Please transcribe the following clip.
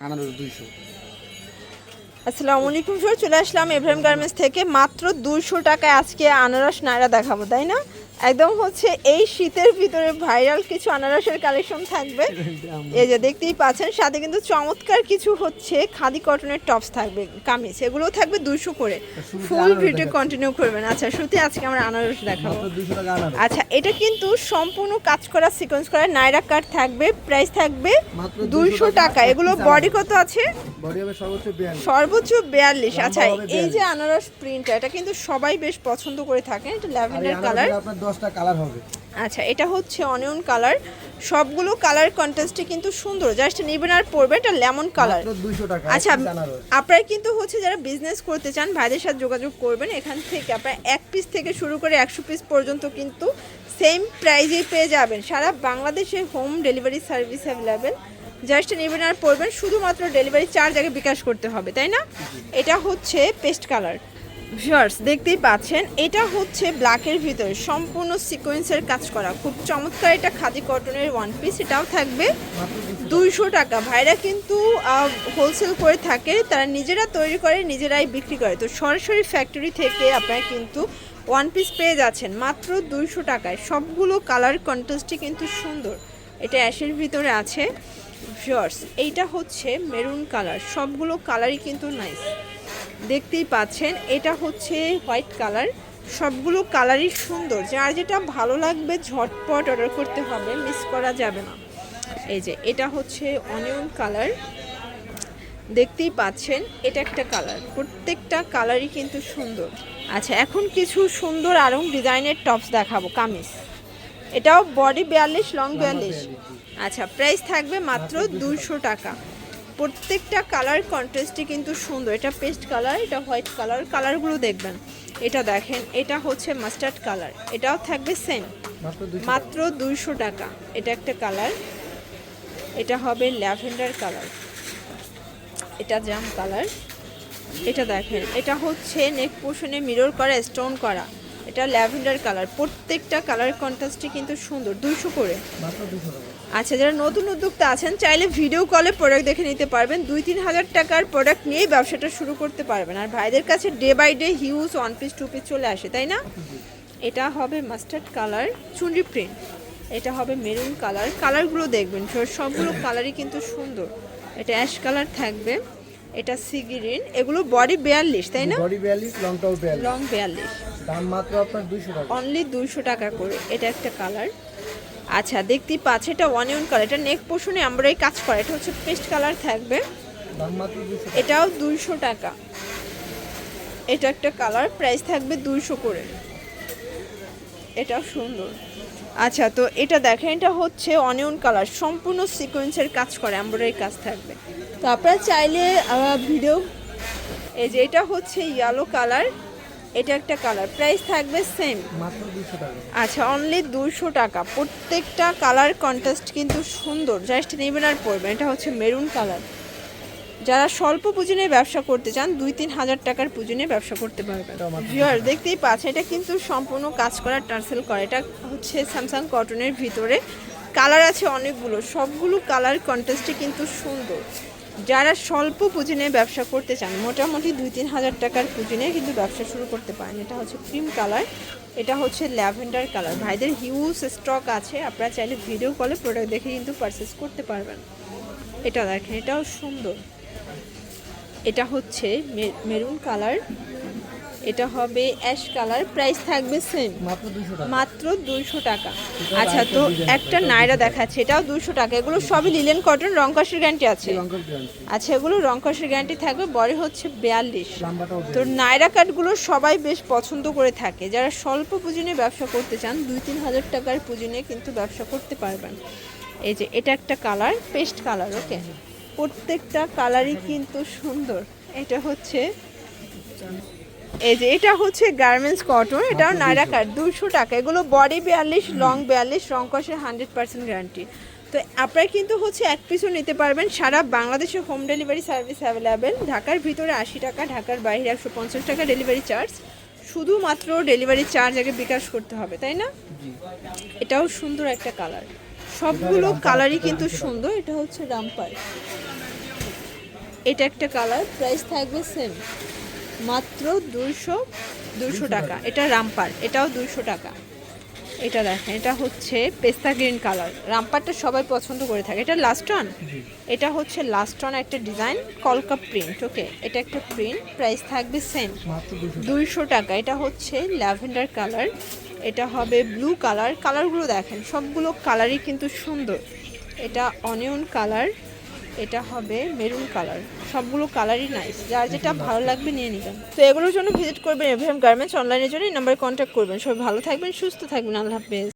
আনারস দুইশো। আসসালামু আলাইকুম স্যার চলে আসলাম এব্রাহিম গার্মেন্টস থেকে। মাত্র দুশো টাকায় আজকে আনারস নাইরা দেখাবো, তাই না? একদম হচ্ছে এই শীতের ভিতরে ভাইরাল কিছু আনারসের কালেকশন থাকবে। এই যে দেখতেই পাচ্ছেন সাথে কিন্তু চমৎকার কিছু হচ্ছে খাদি কটনের টপস থাকবে কামিজ এগুলোও থাকবে দুশো করে। ফুল ভিডিও কন্টিনিউ করবেন। আচ্ছা শুরুতে আজকে আমরা আনারস দেখাবো। আচ্ছা এটা কিন্তু সম্পূর্ণ কাজ করা সিকোয়েন্স করা নাইরা কাট থাকবে প্রাইস থাকবে দুইশো টাকা। এগুলো বডি কত আছে? সর্বোচ্চ বিয়াল্লিশ। আচ্ছা এই যে আনারস প্রিন্ট এটা কিন্তু সবাই বেশ পছন্দ করে থাকেন। এটা ল্যাভেন্ডার কালার দশটা কালার হবে। আচ্ছা এটা হচ্ছে অনিয়ন কালার সবগুলো কালার কন্ট্রাস্টে কিন্তু সুন্দর। জাস্ট নেবেন আর পরবে এটা লেমন কালার টাকা আচ্ছা আপনারা কিন্তু হচ্ছে যারা বিজনেস করতে চান ভাইদের সাথে যোগাযোগ করবেন। এখান থেকে আপনারা এক পিস থেকে শুরু করে একশো পিস পর্যন্ত কিন্তু সেম প্রাইজে পেয়ে যাবেন। সারা বাংলাদেশে home delivery service available just নেবেন আর পড়বেন শুধুমাত্র ডেলিভারি চার্জ আগে বিকাশ করতে হবে তাই না? এটা হচ্ছে পেস্ট কালার ভিউয়ার্স, দেখতেই পাচ্ছেন, এটা হচ্ছে ব্ল্যাকের ভিতরে সম্পূর্ণ সিকোয়েন্সের কাজ করা। খুব চমৎকার এটা খাদি কটনের ওয়ান পিস এটাও থাকবে দুইশো টাকা। ভাইরা কিন্তু হোলসেল করে থাকে, তারা নিজেরা তৈরি করে, নিজেরাই বিক্রি করে। তো সরাসরি ফ্যাক্টরি থেকে আপনারা কিন্তু ওয়ান পিস পেয়ে যাচ্ছেন, মাত্র দুইশো টাকায়। সবগুলো কালার কন্ট্রাস্টই কিন্তু সুন্দর। এটা অ্যাশের ভিতরে আছে। ভিউয়ার্স, এইটা হচ্ছে মেরুন কালার সবগুলো কালারই কিন্তু নাইস দেখতেই পাচ্ছেন এটা হচ্ছে হোয়াইট কালার। সবগুলো কালারই সুন্দর। যার যেটা ভালো লাগবে ঝটপট অর্ডার করতে হবে মিস করা যাবে না। এই যে এটা হচ্ছে অনিয়ন কালার। দেখতেই পাচ্ছেন এটা একটা কালার। প্রত্যেকটা কালারই কিন্তু সুন্দর। আচ্ছা এখন কিছু সুন্দর আরং ডিজাইনের টপস দেখাবো কামিজ। এটাও বডি বিয়াল্লিশ লং বিয়াল্লিশ। আচ্ছা প্রাইস থাকবে মাত্র দুশো টাকা। প্রত্যেকটা কালার কন্ট্রাস্টই কিন্তু সুন্দর। এটা পেস্ট কালার এটা হোয়াইট কালার কালারগুলো দেখবেন। এটা দেখেন এটা হচ্ছে মাস্টার্ড কালার এটাও থাকবে সেম মাত্র দুইশো টাকা। এটা একটা কালার এটা হবে ল্যাভেন্ডার কালার এটা জাম কালার এটা দেখেন এটা হচ্ছে নেক পোর্শনে মিরর করা স্টোন করা। এটা ল্যাভেন্ডার কালার প্রত্যেকটা কালার কন্ট্রাস্টই কিন্তু সুন্দর দুইশো করে। মাত্র দুইশো টাকা। আচ্ছা যারা নতুন উদ্যোক্তা আছেন চাইলে ভিডিও কলে প্রোডাক্ট দেখে নিতে পারবেন। দুই তিন হাজার টাকার প্রোডাক্ট নিয়েই ব্যবসাটা শুরু করতে পারবেন। আর ভাইদের কাছে day by day huge one piece two piece চলে আসে তাই না? এটা হবে মাস্টার্ড কালার চুনরি প্রিন্ট এটা হবে মেরুন কালার কালারগুলো দেখবেন সবগুলো কালারই কিন্তু সুন্দর। এটা অ্যাশ কালার থাকবে। এটা সি গ্রিন এগুলো বডি বিয়াল্লিশ তাই না? বডি বিয়াল্লিশ লংটাও বিয়াল্লিশ। লং বিয়াল্লিশ। দাম মাত্র আপনার দুইশো টাকা। অনলি দুইশো টাকা করে। এটা একটা কালার আচ্ছা দেখতেই পাচ্ছে, এটা অনিয়ন কালার এটা নেক পোষণে আমরা এই কাজ করা, এটা হচ্ছে পেস্ট কালার থাকবে। এটাও দুইশো টাকা। এটা একটা কালার প্রাইস থাকবে দুইশো করে। এটাও সুন্দর। আচ্ছা তো এটা দেখেন, এটা হচ্ছে অনিয়ন কালার সম্পূর্ণ সিকোয়েন্সের কাজ করে এমব্রয়ডারি কাজ থাকবে। তো আপনারা চাইলে ভিডিও এই যে এটা হচ্ছে ইয়েলো কালার এটা একটা কালার। প্রাইস থাকবে সেম আচ্ছা অনলি দুশো টাকা। প্রত্যেকটা কালার কন্ট্রাস্ট কিন্তু সুন্দর। জাস্ট নেবেন আর পরবেন। এটা হচ্ছে মেরুন কালার। যারা স্বল্প পুঁজি নিয়ে ব্যবসা করতে চান দুই তিন হাজার টাকার পুঁজি নিয়ে ব্যবসা করতে পারবেন। ভিউয়ার দেখতেই পাচ্ছেন এটা কিন্তু সম্পূর্ণ কাজ করা টার্সেল করা। এটা হচ্ছে স্যামসাং কটনের ভিতরে। কালার আছে অনেকগুলো। সবগুলো কালার কন্ট্রাস্টে কিন্তু সুন্দর। যারা স্বল্প পুঁজি নিয়ে ব্যবসা করতে চান, মোটামুটি দুই তিন হাজার টাকার পুঁজি নিয়ে কিন্তু ব্যবসা শুরু করতে পারেন। এটা হচ্ছে ক্রিম কালার এটা হচ্ছে ল্যাভেন্ডার কালার ভাইদের হিউজ স্টক আছে, আপনারা চাইলে ভিডিও কলে প্রোডাক্ট দেখে কিন্তু পারচেস করতে পারবেন। এটা দেখেন, এটাও সুন্দর। এটা হচ্ছে মেরুন কালার এটা হবে অ্যাশ কালার প্রাইস থাকবে সেম মাত্র দুইশো টাকা। আচ্ছা তো একটা নাইরা দেখাচ্ছে। এটাও দুশো টাকা। এগুলো সবই লিলেন কটন রংকসের গ্যারান্টি আছে। আচ্ছা এগুলো রংকসের গ্যারান্টি থাকবে। বড় হচ্ছে বিয়াল্লিশ। তো নাইরা কাটগুলো সবাই বেশ পছন্দ করে থাকে। যারা স্বল্প পুঁজি নিয়ে ব্যবসা করতে চান দুই তিন হাজার টাকার পুঁজি নিয়ে কিন্তু ব্যবসা করতে পারবেন। এই যে এটা একটা কালার পেস্ট কালার ওকে প্রত্যেকটা কালারই কিন্তু সুন্দর। এটা হচ্ছে এই যে এটা হচ্ছে গার্মেন্টস কটন এটাও নাইরা কাট দুশো টাকা। এগুলো বডি বিয়াল্লিশ লং বিয়াল্লিশ রং কষের হান্ড্রেড পার্সেন্ট গ্যারান্টি তো আপনারা কিন্তু হচ্ছে এক পিসও নিতে পারবেন। সারা বাংলাদেশে হোম ডেলিভারি সার্ভিস অ্যাভেলেবেল ঢাকার ভিতরে আশি টাকা ঢাকার বাইরে একশো পঞ্চাশ টাকা ডেলিভারি চার্জ শুধুমাত্র ডেলিভারি চার্জ আগে বিকাশ করতে হবে তাই না? এটাও সুন্দর একটা কালার সবগুলো কালারই কিন্তু সুন্দর। এটা হচ্ছে রামপার এটা একটা কালার প্রাইস থাকবে সেম মাত্র দুইশো দুইশো টাকা। এটা রামপার এটাও দুইশো টাকা। এটা দেখেন এটা হচ্ছে পেস্তা গ্রিন কালার। রামপারটা সবাই পছন্দ করে থাকে। এটা লাস্ট অন এটা হচ্ছে লাস্ট অন একটা ডিজাইন কলকা প্রিন্ট ওকে এটা একটা প্রিন্ট প্রাইস থাকবে সেম দুশো দুইশো টাকা। এটা হচ্ছে ল্যাভেন্ডার কালার। এটা হবে ব্লু কালার। কালারগুলো দেখেন সবগুলো কালারই কিন্তু সুন্দর। এটা অনিয়ন কালার। এটা হবে মেরুন কালার সবগুলো কালারই নাইস যার যেটা ভালো লাগবে নিয়ে নেবেন। তো এগুলোর জন্য ভিজিট করবেন এভিএম গার্মেন্টস অনলাইনের জন্য এই নাম্বারে কন্ট্যাক্ট করবেন। সবাই ভালো থাকবেন সুস্থ থাকবেন। আল্লাহ হাফেজ।